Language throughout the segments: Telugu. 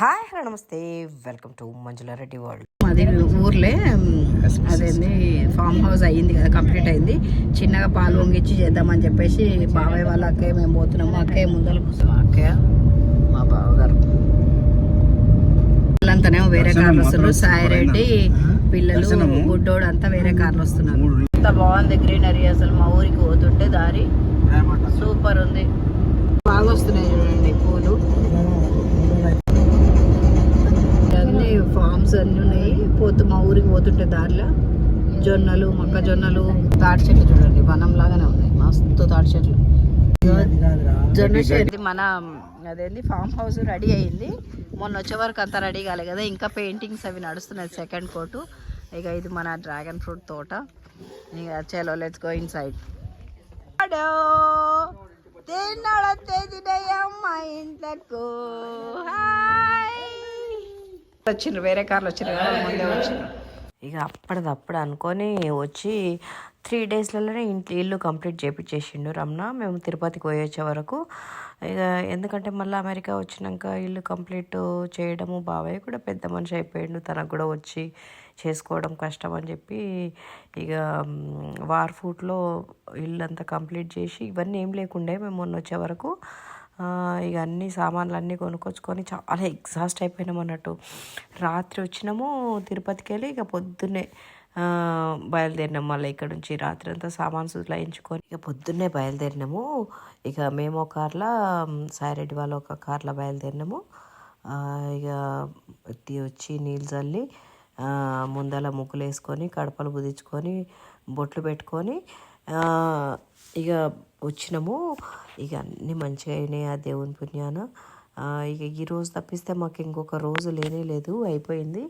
హాయ్ హలో నమస్తే. Welcome to Manjula Reddy world. మాది ఊర్లే అదేంది ఫామ్ హౌస్ అయ్యింది కదా కంప్లీట్ అయింది చిన్నగా పాలు వంగిచ్చి చేద్దామని చెప్పేసి బాబాయ్ వాళ్ళ అక్కయ్య మేము పోతున్నాము. అక్కయ్య ముందర అక్కయ్య మా బావగారు. వాళ్ళంతానేమో వేరే కార్లు వస్తున్నారు. సాయిరెడ్డి పిల్లలు గుడ్డోడు అంతా వేరే కార్లు వస్తున్నారు. ఎంత బాగుంది గ్రీనరీ అసలు మా ఊరికి పోతుంటే దారి. సూపర్ ఉంది. బాగా వస్తున్నాయి చూడండి పూలు. అన్ని ఫార్మ్స్ అన్ని ఉన్నాయి. పోతూ మా ఊరికి పోతుంటే దారిలో జొన్నలు మొక్కజొన్నలు తాటి చెట్లు చూడండి వనం లాగానే ఉన్నాయి. మస్తు తాటి చెట్లు. జొన్న చెట్టు మన అదేంది ఫామ్ హౌస్ రెడీ అయింది. మొన్న వచ్చే వరకు అంతా రెడీ కాలే కదా. ఇంకా పెయింటింగ్స్ అవి నడుస్తున్నాయి సెకండ్ కోటు ఇక ఇది మన డ్రాగన్ ఫ్రూట్ తోట. ఇక చలో లెట్స్ గో ఇన్ సైడ్ మా ఇంట్లకు? హాయ్ వచ్చిండ్రు వేరే కార్లు వచ్చిండ్రు కదా ముందే వచ్చిండ్రు ఇక అప్పటిదప్పుడు అనుకొని వచ్చి త్రీ డేస్లలోనే ఇంటి ఇల్లు కంప్లీట్ చేపించేసిండు రమణ. మేము తిరుపతికి పోయి వరకు ఇక ఎందుకంటే మళ్ళీ అమెరికా వచ్చినాక ఇల్లు కంప్లీట్ చేయడము బాబాయ్ కూడా పెద్ద మనిషి అయిపోయిండు. తనకు కూడా వచ్చి చేసుకోవడం కష్టం అని చెప్పి ఇక వార్ ఫూట్లో ఇల్లు అంతా కంప్లీట్ చేసి ఇవన్నీ ఏం లేకుండే మేము మొన్న వచ్చే వరకు ఇక అన్ని సామాన్లు అన్నీ కొనుక్కొచ్చుకొని చాలా ఎగ్జాస్ట్ అయిపోయినాం అన్నట్టు. రాత్రి వచ్చినాము తిరుపతికి వెళ్ళి ఇక పొద్దున్నే బయలుదేరినాము బయలుదేరినాం మళ్ళీ ఇక్కడ నుంచి. రాత్రి అంతా సామాన్ సులాయించుకొని ఇక పొద్దున్నే బయలుదేరినాము. ఇక మేము ఒక కార్లో సాయిరెడ్డి వాళ్ళు ఒక కార్లో బయలుదేరినాము. ఇక ఎత్తి వచ్చి నీళ్ళు చల్లి ముందల ముగ్గులు వేసుకొని కడపలు బుదించుకొని బొట్లు పెట్టుకొని ఇక వచ్చినాము. ఇక అన్నీ మంచిగా అయినాయి ఆ దేవుని పుణ్యాన. ఇక ఈ రోజు తప్పిస్తే మాకు ఇంకొక రోజు లేనే లేదు అయిపోయింది.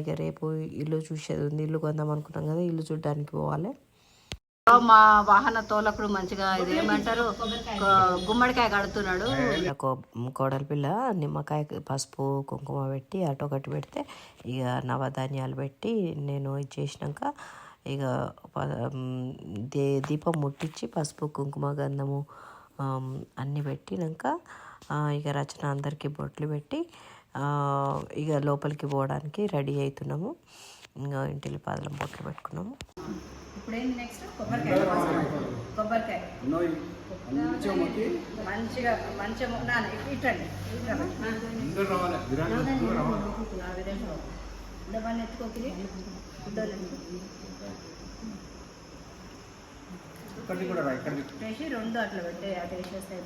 ఇక రేపు ఇల్లు చూసేది ఉంది ఇల్లు కొందాం అనుకున్నాం కదా ఇల్లు చూడడానికి పోవాలి. మా వాహన తోలకుడు మంచిగా ఇది ఏమంటారు? గుమ్మడికాయ కడుతున్నాడు. కోడలి పిల్ల నిమ్మకాయ పసుపు కుంకుమ పెట్టి అటు ఒకటి పెడితే ఇక నవధాన్యాలు పెట్టి నేను ఇది చేసినాక ఇక దే దీపం ముట్టించి పసుపు కుంకుమ గంధము అన్నీ పెట్టినాక ఇక రచన అందరికీ బొట్లు పెట్టి ఇక లోపలికి పోవడానికి రెడీ అవుతున్నాము. ఇంకా ఇంటికి పాదలం బొట్లు పెట్టుకున్నాము. ఇప్పుడు ఏంది నెక్స్ట్ కొబ్బరికాయ. కొబ్బరికాయ మంచిగా మంచిగా నాన్న ఇట్టండి డబ్బాని ఎత్తుకోకిరి వేసి రెండు అట్లా పెట్టే అటు వేసేస్తే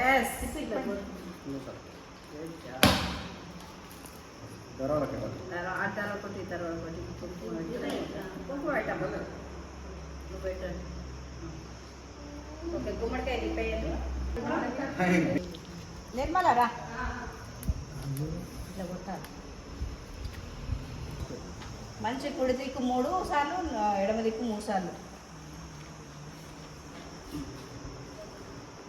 ఎస్ ఆ తర్వాత ఒకటి ఈ తర్వాత ఒకటి కుంకుమ కుంకుమ పెట్టమ్మా నువ్వు పెట్టండి ఓకే గుమ్మడికాయ నింపేయండి నిర్మల రా ఇట్లా కొట్టాలి మంచి కుడి దిక్కు మూడు సార్లు ఎడమ దిక్కు మూడు సార్లు.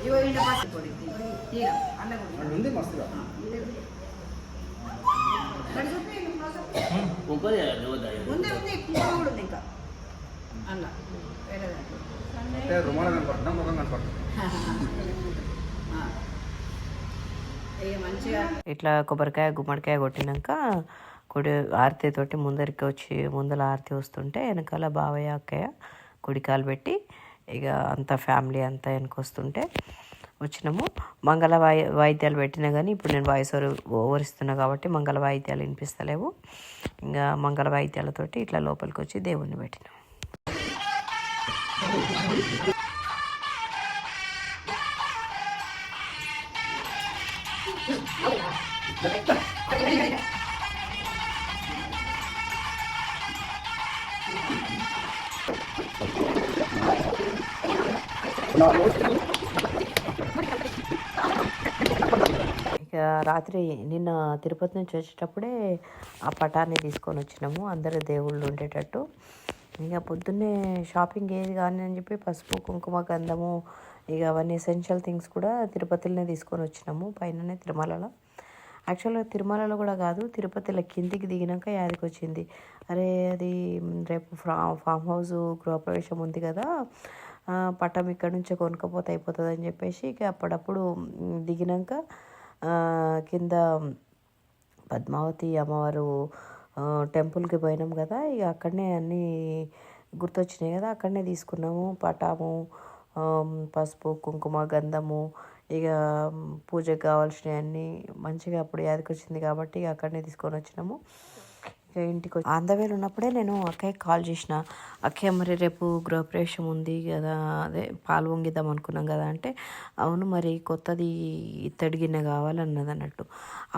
పొడి. తీరా. అన్న. ఉంది మస్తుగా. ఉంది ఉంది కూడా ఉంది ఇంకా వేరే దాంట్లో రుమాల ముఖం కనపడుతుంది ఇట్లా కొబ్బరికాయ గుమ్మడికాయ కొట్టినాక కుడి ఆరతి తోటి ముందరికి వచ్చి ముందల ఆరతి వస్తుంటే వెనకాల బావయ్య అక్కయ్య కుడికాలు పెట్టి ఇక అంత ఫ్యామిలీ అంతా వెనకొస్తుంటే వచ్చినాము. మంగళ వాయి వాయిద్యాలు పెట్టినా కానీ ఇప్పుడు నేను వాయిస్ ఓవర్ ఓవర్ ఇస్తున్నా కాబట్టి మంగళ వాయిద్యాలు వినిపిస్తలేవు. ఇంకా మంగళ వాయిద్యాలతోటి ఇట్లా లోపలికి వచ్చి దేవుణ్ణి పెట్టినాం. ఇక రాత్రి నిన్న తిరుపతి నుంచి వచ్చేటప్పుడే ఆ పటాన్ని తీసుకొని వచ్చినాము. అందరు దేవుళ్ళు ఉండేటట్టు. ఇక పొద్దున్నే షాపింగ్ ఏది కానీ అని చెప్పి పసుపు కుంకుమ గంధము ఇక అవన్నీ ఎసెన్షియల్ థింగ్స్ కూడా తిరుపతిలోనే తీసుకొని వచ్చినాము. పైననే తిరుమలలో. యాక్చువల్గా తిరుమలలో కూడా కాదు తిరుపతిలో కిందికి దిగినాక యాదికి వచ్చింది. అరే అది రేపు ఫా ఫామ్ హౌస్ గృహప్రవేశం ఉంది కదా పటం పట్టం ఇక్కడ నుంచే కొనుక్కపోతే అయిపోతుంది అని చెప్పేసి ఇక అప్పుడప్పుడు దిగినాక కింద పద్మావతి అమ్మవారు టెంపుల్కి పోయినాం కదా ఇక అక్కడనే అన్నీ గుర్తొచ్చినాయి కదా అక్కడనే తీసుకున్నాము. పటాము పసుపు కుంకుమ గంధము ఇక పూజకు కావాల్సినవన్నీ మంచిగా అప్పుడు యాదకొచ్చింది కాబట్టి ఇక అక్కడనే తీసుకొని వచ్చినాము. ఇంటికి వచ్చి ఆంధ్రవేలు ఉన్నప్పుడే నేను అక్కయ్య కాల్ చేసిన. అక్కయ్య మరి రేపు గృహప్రవేశం ఉంది కదా అదే పాలు వంగిద్దాం అనుకున్నాం కదా అంటే అవును మరి కొత్తది ఇత్తడి గిన్నె కావాలన్నది అన్నట్టు.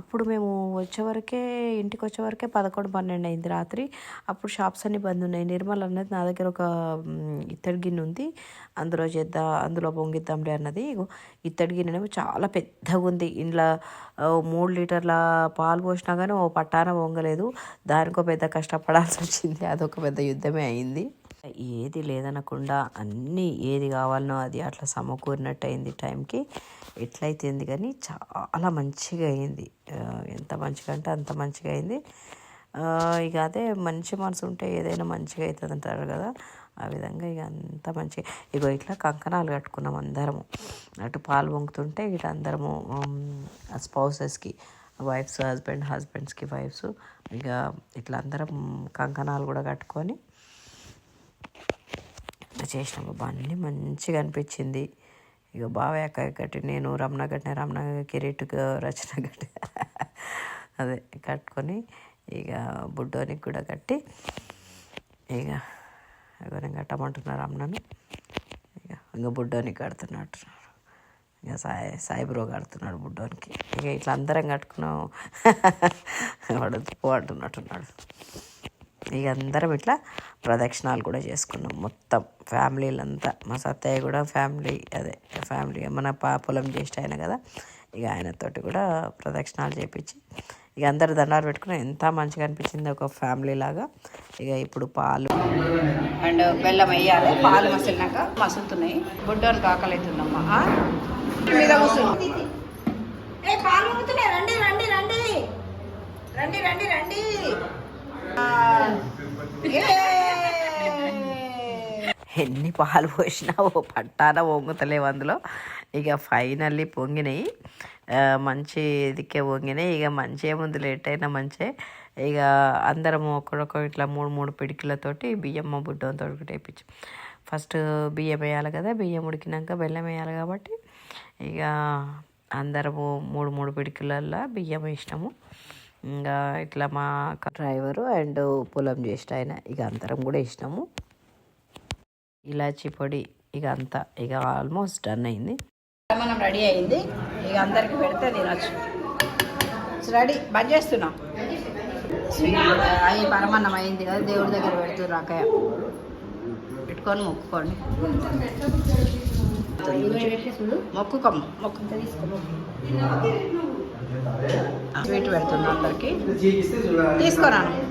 అప్పుడు మేము వచ్చేవరకే ఇంటికి వచ్చేవరకే పదకొండు పన్నెండు అయింది రాత్రి. అప్పుడు షాప్స్ అన్నీ బంద్ ఉన్నాయి. నిర్మల్ అన్నది నా దగ్గర ఒక ఇత్తడి గిన్నె ఉంది. అందులో చేద్దాం అందులో పొంగిద్దాంలే అన్నది. ఇగో ఇత్తడి గిన్నెనేమో చాలా పెద్దగా ఉంది ఇంట్లో మూడు లీటర్ల పాలు పోసినా కానీ ఓ పట్టాన పొంగలేదు. దాని దానికో పెద్ద కష్టపడాల్సి వచ్చింది. అదొక పెద్ద యుద్ధమే అయింది. ఏది లేదనకుండా అన్నీ ఏది కావాలనో అది అట్లా సమకూరినట్టు అయింది టైంకి ఎట్లయితేంది కానీ చాలా మంచిగా అయింది. ఎంత మంచిగా అంటే అంత మంచిగా అయింది. ఇక అదే మంచి మనసు ఉంటే ఏదైనా మంచిగా అవుతుంది అంటారు కదా. ఆ విధంగా ఇక అంత మంచిగా. ఇగో ఇట్లా కంకణాలు కట్టుకున్నాం అందరము. అటు పాలు పొంగుతుంటే ఇట్లా అందరము స్పౌసెస్కి వైఫ్స్ హస్బెండ్ హస్బెండ్స్కి వైఫ్స్. ఇక ఇట్లా అందరం కంకణాలు కూడా కట్టుకొని ఇట్లా చేసినాం. మంచిగా అనిపించింది. ఇక బావే అక్క కట్టి నేను రమణ కట్టిన రమణ కిరీట్ రచన కట్టి అదే కట్టుకొని ఇక బుడ్డోనికి కూడా కట్టి ఇక ఎవరైనా కట్టమంటున్నారు రమణను. ఇక ఇంకా బుడ్డోనికి కడుతున్నట్టు. ఇక సాయి సాయి బ్రో కడుతున్నాడు బుడ్డోనికి. ఇక ఇట్లా అందరం కట్టుకున్నాం. వాడు పో అంటున్నట్టున్నాడు ఇక అందరం ఇట్లా ప్రదక్షిణాలు కూడా చేసుకున్నాం. మొత్తం ఫ్యామిలీలంతా. మా సత్తయ్య కూడా ఫ్యామిలీ అదే ఫ్యామిలీ మన పా పొలం చేసి ఆయన కదా. ఇక ఆయనతోటి కూడా ప్రదక్షిణాలు చేపించి ఇక అందరు దండాలు పెట్టుకుని ఎంత మంచిగా అనిపించింది ఒక ఫ్యామిలీ లాగా. ఇక ఇప్పుడు పాలు అండ్ బెల్లం వేయాలి. పాలు మసిలినాక మసులుతున్నాయి. బుడ్డోనికి ఆకలి అవుతుందమ్మా ఏ పాలు రండి రండి రండి. రండి రండి రండి! ఎన్ని పాలు పోసినా ఓ పట్టాన పొంగుతలేవు అందులో. ఇక ఫైనల్లీ పొంగినాయి. మంచి దిక్కే పొంగినాయి. ఇక మంచి ఏముంది లేట్ అయినా మంచి. ఇక అందరం ఒకడొక ఇట్లా మూడు మూడు పిడికిలతోటి బియ్యం మా బుడ్డంతో వేయించి ఫస్ట్ బియ్యం వేయాలి కదా బియ్యం ఉడికినాక బెల్లం వేయాలి కాబట్టి ఇక అందరము మూడు మూడు పిడికిలల్లో బియ్యం వేసినాము. ఇంకా ఇట్లా మా డ్రైవరు అండ్ పొలం చేసిన ఆయన ఇక అందరం కూడా వేసినాము. ఇలాచీ పొడి ఇక అంతా ఇక ఆల్మోస్ట్ డన్ అయింది. మనం రెడీ అయింది. ఇక అందరికి పెడితే తినచ్చు. రెడీ బంద్ చేస్తున్నాం? అవి పరమాన్నం అయింది కదా దేవుడి దగ్గర పెడుతున్నారు అక్కయ్య. పెట్టుకొని మొక్కుకోండి. మొక్కుకోము మొక్కు స్వీట్ పెడుతున్నా అందరికి. తీసుకురాను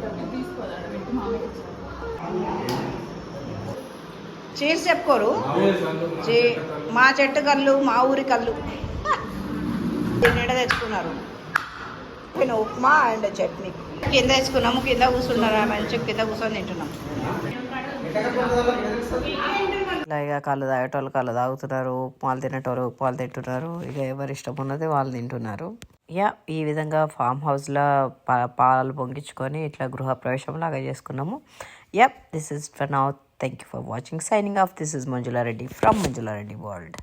చీజ్ చెప్పుకోరు. చీ- మా చెట్టు కళ్ళు మా ఊరి కళ్ళు. నిండా తెచ్చుకున్నారు? నేను ఉప్మా అండ్ చట్నీ. కింద తెచ్చుకున్నాము కింద కూర్చున్నారు మంచిగా కింద కూర్చొని తింటున్నాం. ఇట్లా ఇక కళ్ళు తాగేటోళ్ళు కళ్ళు తాగుతున్నారు ఉప్మాలు తినేటోళ్ళు ఉప్మాలు తింటున్నారు ఇక ఎవరి ఇష్టం ఉన్నది వాళ్ళు తింటున్నారు. యా ఈ విధంగా ఫామ్ హౌస్లో పా పాలు పొంగించుకొని ఇట్లా గృహప్రవేశం లాగా చేసుకున్నాము. Yeah this is for now. Thank you for watching. Signing off. This is Manjula Reddy from Manjula Reddy world.